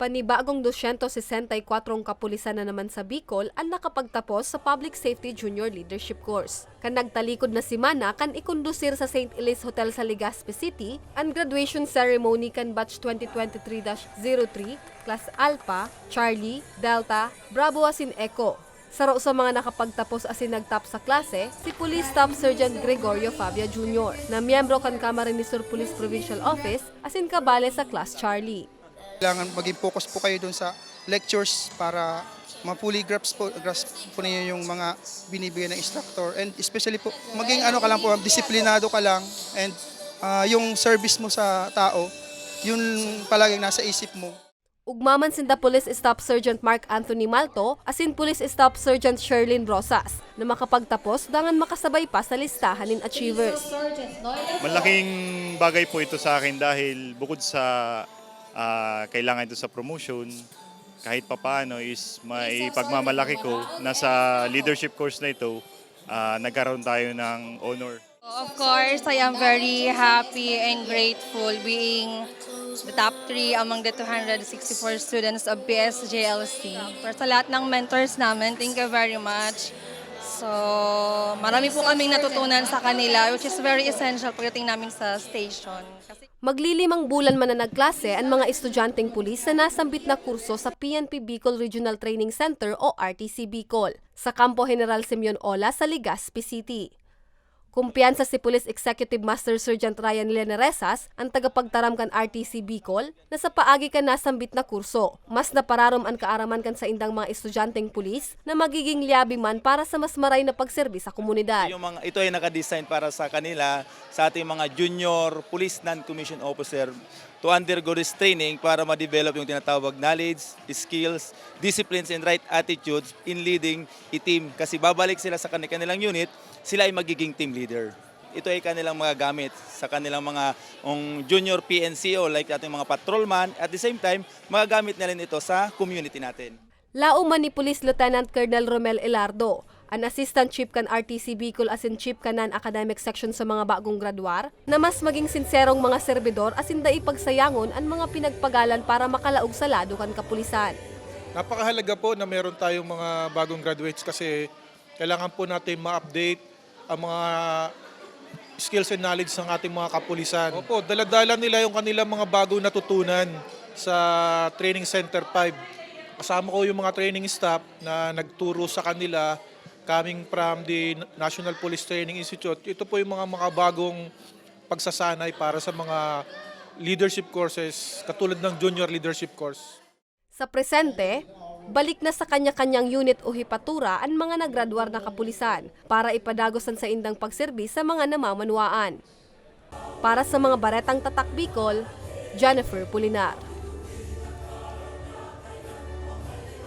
Panibagong 264 kapulisan na naman sa Bicol ang nakapagtapos sa Public Safety Junior Leadership Course. Kan nagtalikod na si Mana kan ikondusir sa St. Elise Hotel sa Legazpi City ang graduation ceremony kan batch 2023-03, Class Alpha, Charlie, Delta, Bravo asin Echo. Saro sa mga nakapagtapos asin nagtap sa klase, si Police Staff Sergeant Gregorio Fabia Jr. na miyembro kan Camarines Sur Police Provincial Office asin kabale sa Class Charlie. Kailangan maging focus po kayo dun sa lectures para mapuli grasp po, grasp po ninyo yung mga binibigay ng instructor. And especially po maging ano ka lang po disiplinado ka lang. And ah, yung service mo sa tao yun palaging nasa isip mo. Ugmaman sinda Police Staff Sergeant Mark Anthony Malto asin Police Staff Sergeant Sherlyn Rosas na makapagtapos dangan makasabay pa sa listahan ng achievers. Malaking bagay po ito sa akin dahil bukod sa ah, kailangan ito sa promotion, kahit papaano is may pagmamalaki ko na sa leadership course na ito, ah, nagkaroon tayo ng honor. Of course, I am very happy and grateful being the top three among the 264 students of PSJLC. For sa lahat ng mentors namin, thank you very much. So, marami po kaming natutunan sa kanila, which is very essential pagdating namin sa station. Kasi Maglilimang bulan man na nagklase ang mga estudyanteng pulis na nasambit na kurso sa PNP Bicol Regional Training Center o RTC Bicol sa Campo General Simeon Ola sa Legazpi City. Kumpiyansa si Police Executive Master Sergeant Ryan Leneresas, ang tagapagtaram kan RTC Bicol, na sa paagi kan nasambit na kurso. Mas napararom ang kaaraman kan sa indang mga estudyanteng pulis na magiging liabi man para sa mas maray na pagserbi sa komunidad. Yung mga, ito ay nakadesign para sa kanila, sa ating mga junior police non-commissioned officer to undergo this training para ma-develop yung tinatawag knowledge, skills, disciplines, and right attitudes in leading a team. Kasi babalik sila sa kani- kanilang unit, sila ay magiging team leader. Ito ay kanilang mga gamit sa kanilang mga um, junior PNCO like ating mga patrolman. At the same time, magagamit na rin ito sa community natin. Lauman ni Police Lieutenant Colonel Romel Elardo, an Assistant Chief kan RTC Bicol asin Chief kanan Academic Section sa mga bagong graduar, na mas maging sinserong mga serbidor asin da ipagsayangon ang mga pinagpagalan para makalaog sa lado kan kapulisan. Napakahalaga po na meron tayong mga bagong graduates kasi kailangan po natin ma-update ang mga skills and knowledge ng ating mga kapulisan. Opo, daladala nila yung kanilang mga bagong natutunan sa Training Center 5. Kasama ko yung mga training staff na nagturo sa kanila coming from the National Police Training Institute. Ito po yung mga mga bagong pagsasanay para sa mga leadership courses katulad ng junior leadership course. Sa presente, balik na sa kanya-kanyang unit o hipatura ang mga naggraduar na kapulisan para ipadagosan sa indang pagserbi sa mga namamanuaan. Para sa mga baretang tatak Bicol, Jennifer Pulinar.